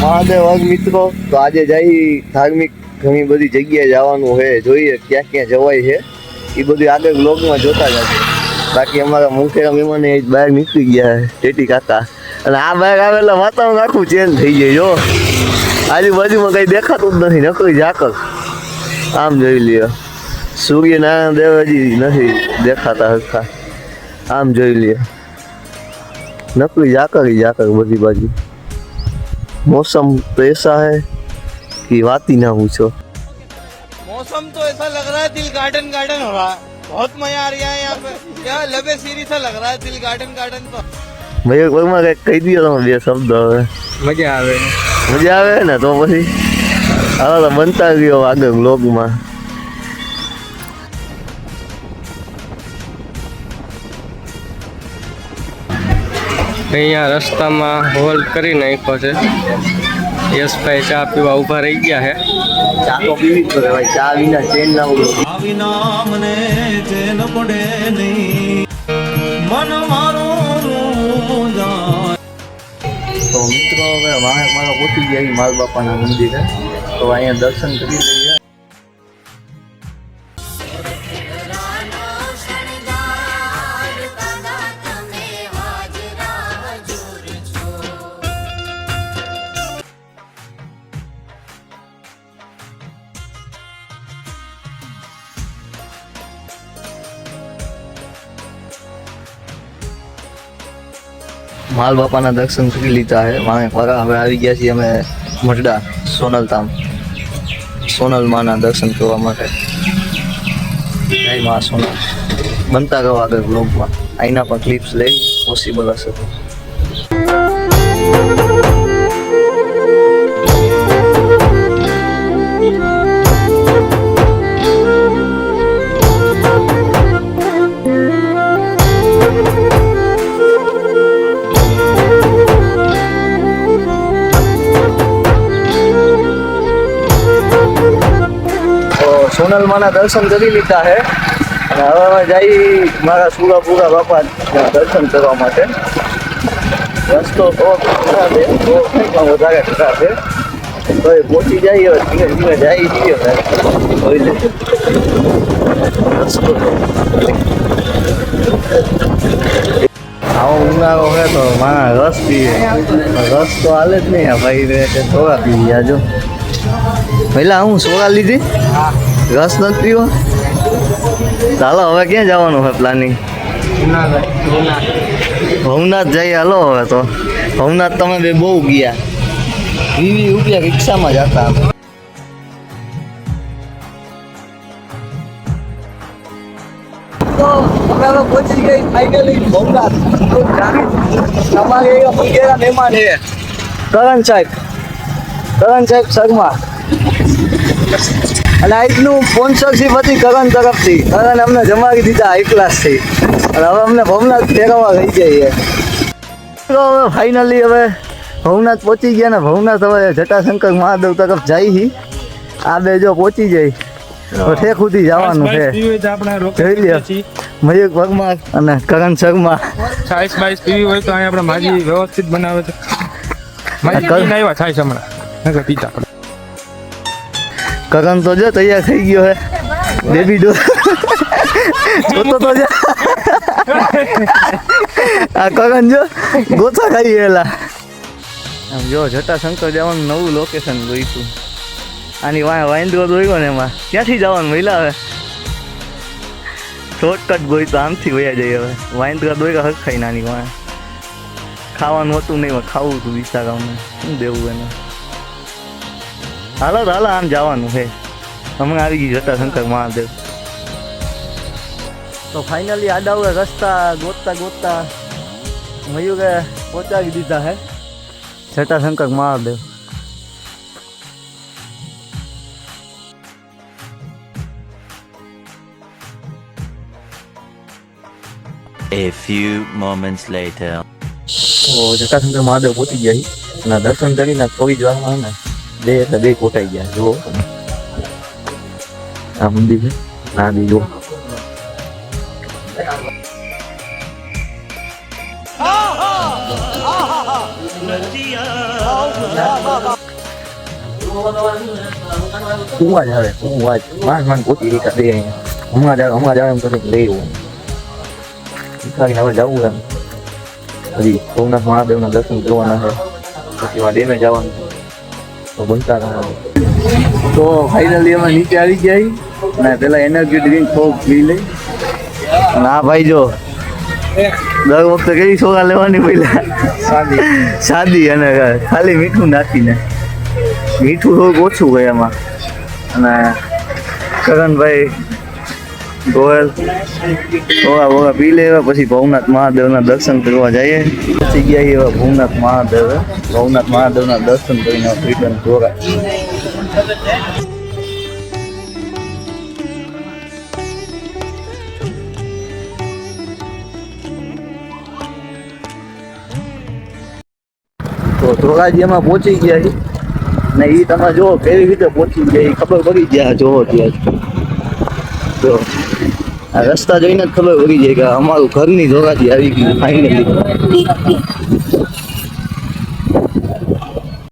મહાદેવ વર્ગ મિત્રો, તો આજે જઈ ધાર્મિક ઘણી બધી જગ્યાએ જવાનું છે, જોઈએ ક્યાં ક્યાં જવાય છે. એ બધું આગળ બ્લોગમાં જોતા જશે બાકી અમારા મુખેરા મહેમાન એ બહાર નીકળી ગયા ટેટી કાકા. અને આ બહાર આવેલા વાતાવરણ આખું ચેન્જ થઈ જાય જો આજુબાજુમાં કંઈ દેખાતું જ નથી, નકરી ઝાકળ. આમ જોઈ લ્યો. સૂર્યનારાયણ દેવજી નથી દેખાતા હરખા. આમ જોઈ લ્યો. નકરી ઝાકળ ઝાકળ બધી બાજુ. मौसम तो ऐसा है कि बात ही ना पूछो मौसम तो ऐसा लग रहा है दिल गार्डन गार्डन हो रहा है बहुत मजा आ रहा है यहाँ पे क्या लबे सीरी सा लग रहा है दिल गार्डन गार्डन तो મયક વર્મા કંઈક કહી દો તમે બે શબ્દ હવે मजा आ रहा મજા આવે ને તો પછી હવે તો બનતા ગયો આગળ બ્લોગમાં અહીંયા રસ્તામાં હોલ્ડ કરી નાખ્યો છે. યશભાઈ ચા પીવા ઊભા રહી ગયા છે. ચા તો પીવી જ પડે ભાઈ. ચા વિના ચેન ના ઉડે વિના મને ચેન પડે નહીં. મન મારો જાય. તો મિત્રો હવે મારે મારા પહોંચી ગયા માલ બાપાના મંદિરે. તો અહીંયા દર્શન કરી લઈએ. માલ બાપાના દર્શન કરી લીધા છે. મારે પરા હવે આવી ગયા છીએ અમે મઢડા, સોનલધામ. સોનલ માના દર્શન કરવા માટે. જય મા સોનલ. બનતા રહો આગળ બ્લોગમાં આઈના પણ ક્લિપ્સ લઈ પોસિબલ હશે. માના દર્શન કરી લીધા છે અને હવે અમે જઈ મારા સુરાપુરા બાપા દર્શન કરવા માટે. રસ્તો તો ખરાબ છે તો કંઈક વધારે ખરાબ છે. તો એ પહોંચી જાય હવે ધીમે ધીમે જાય જઈએ જોઈ રસ્તો આવો ઉનાળો હોય તો મારા રસ પીએ. રસ તો હાલે જ નહીં ભાઈ રે કે થોડા પી ગયા જો. પહેલાં હું સોડા લીધી? રસ નથી પીવો? ચાલો, હવે ક્યાં જવાનું છે પ્લાનિંગ ભવનાથ જઈએ, હાલો હવે તો. ભવનાથ તમે બે બહુ ગયા. વીવી રૂપિયા રિક્ષામાં જતા હતા અમે. પહોંચી ભવનાથ. મહેમાન છે. કરણ સાહેબ. કરણ સાહેબ શર્મા. અને આજનું સ્પોન્સરશીપ હતી કરણ તરફથી. કરણ અમને જમાવી દીધા હાઈ ક્લાસથી અને હવે અમને ભવનાથ ફેરવવા થઈ જઈએ તો હવે ફાઇનલી હવે ભવનાથ પહોંચી ગયા ને ભવનાથ હવે જટાશંકર મહાદેવ તરફ જાય હી. આ બે જો પહોંચી જાય. તો ઠેક સુધી જવાનું છે. જોઈ લ્યો. મયુક વર્મા અને કરણ શર્મા. છાઈસ બાઈસ પીવી હોય તો અહીંયા આપણે માજી વ્યવસ્થિત બનાવે છે. માજી આવ્યા છાઈસ હમણાં. પીતા. કરણ તો જો તૈયાર થઈ ગયો હે. બેબી ડો. જોતો તો જા. આ કરણ જો ગોથા ખાઈ ગયેલા. આમ જો જટાશંકર જવાનું નવું લોકેશન જોઈતું. આની વાય વાઇન્દ્રો દોર્યો ને એમાં. ક્યાંથી જવાનું મહિલા હવે? શોર્ટકટ ગોઈ તો આમથી વયા જઈએ હવે. વાઇન્દ્રા દોર્યા હક ખાઈ નાની વાય ખાવાનું હતું નહીં ખાવું હતું વિચારાવને શું દેવું એને? હાલો હાલો આમ જવાનું છે. હમણાં આવી ગઈ જટાશંકર મહાદેવ. તો ફાઇનલી આડાવે રસ્તા ગોતતા ગોતતા મયુરે પહોંચાડી દીધા હે. Jatashankar Mahadev. A few moments later. તો જટાશંકર મહાદેવ પહોંચી ગયા છી. અને દર્શન કરીને થોડી જ વારમાં ને. બે એટલે બે કોટાઈ ગયા જુઓ તમે. આ મંદિર છે ના બી જુઓ કુવા જ આવે કુવા જ માંડ માંડ ગોતી રીકા દે અહીંયા હમણાં જ આવે હમણાં જ આવે એમ કરીને લઈ આવું ભિખારીને હવે જવું એમ હજી સોમનાથ મહાદેવના દર્શન કરવાના છે પછી વા ડેમે જવાનું છે. તો બનતા રહો. તો ફાઇનલી અમે નીચે આવી ગયા. અને પેલા એનર્જી ડ્રિંક થોડુંક પી લઈ. ના ભાઈ જો દર વખતે કઈ સોગા લેવાની પહેલા? સાદી. સાદી અને ખાલી મીઠું નાખીને. મીઠું થોડુંક ઓછું હોય એમાં. અને કરણભાઈ ગોયલ. થોડા બોગા પી લે એવા પછી ભવનાથ મહાદેવના દર્શન કરવા જઈએ. પછી ગયા એવા ભવનાથ મહાદેવ. ભવનાથ મહાદેવના દર્શન કરીને રિટર્ન જોરા તો ધોરાજીમાં પહોંચી ગયા ને એ તમે જો કેવી રીતે પહોંચી ગયા એ ખબર પડી ગયા જોવો ત્યાં જો. રસ્તા જોઈને જ ખબર પડી જાય કે અમારું ઘરની ધોરાજી આવી ગયું ફાઇનલી